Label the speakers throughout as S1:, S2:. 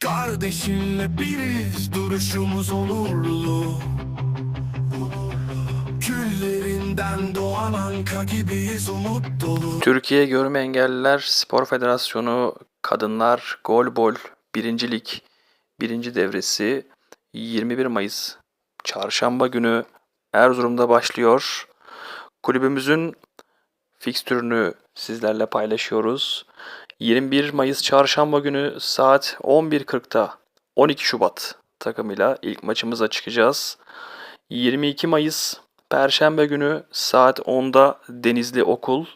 S1: Kardeşinle biriz duruşumuz onurlu Küllerinden doğan anka gibiyiz umut dolu
S2: Türkiye Görme Engelliler Spor Federasyonu Kadınlar Golbol 1. Lig 1. devresi 21 Mayıs Çarşamba günü Erzurum'da başlıyor. Kulübümüzün fikstürünü sizlerle paylaşıyoruz. 21 Mayıs Çarşamba günü saat 11.40'da 12 Şubat takımıyla ilk maçımıza çıkacağız. 22 Mayıs Perşembe günü saat 10'da Denizli Okul,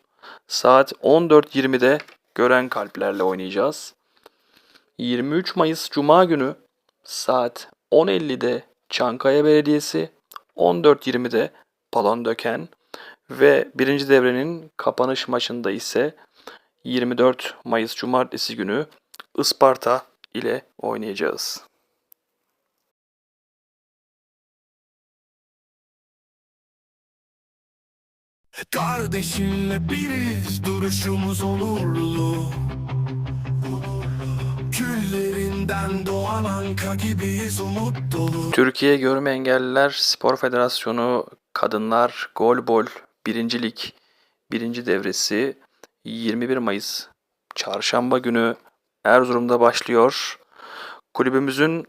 S2: saat 14.20'de Gören Kalplerle oynayacağız. 23 Mayıs Cuma günü saat 10.50'de Çankaya Belediyesi, 14.20'de Palandöken ve birinci devrenin kapanış maçında ise 24 Mayıs Cumartesi günü Isparta ile oynayacağız.
S1: Kardeşinle biriz duruşumuz onurlu Küllerinden doğan anka gibiyiz umut dolu
S2: Türkiye Görme Engelliler Spor Federasyonu Kadınlar Golbol 1. Lig 1. devresi 21 Mayıs Çarşamba günü Erzurum'da başlıyor. Kulübümüzün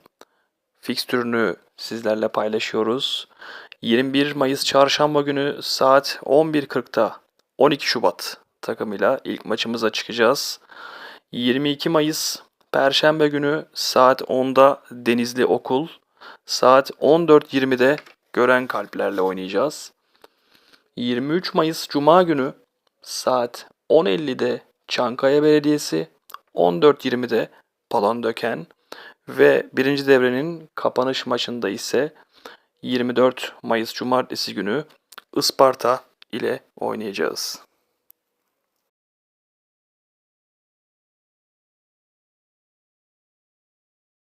S2: fikstürünü sizlerle paylaşıyoruz. 21 Mayıs Çarşamba günü saat 11.40'da 12 Şubat takımıyla ilk maçımıza çıkacağız. 22 Mayıs Perşembe günü saat 10'da Denizli Okul, saat 14.20'de Gören Kalplerle oynayacağız. 23 Mayıs Cuma günü saat 10.50'de Çankaya Belediyesi, 14.20'de Palandöken ve birinci devrenin kapanış maçında ise 24 Mayıs Cumartesi günü Isparta ile oynayacağız.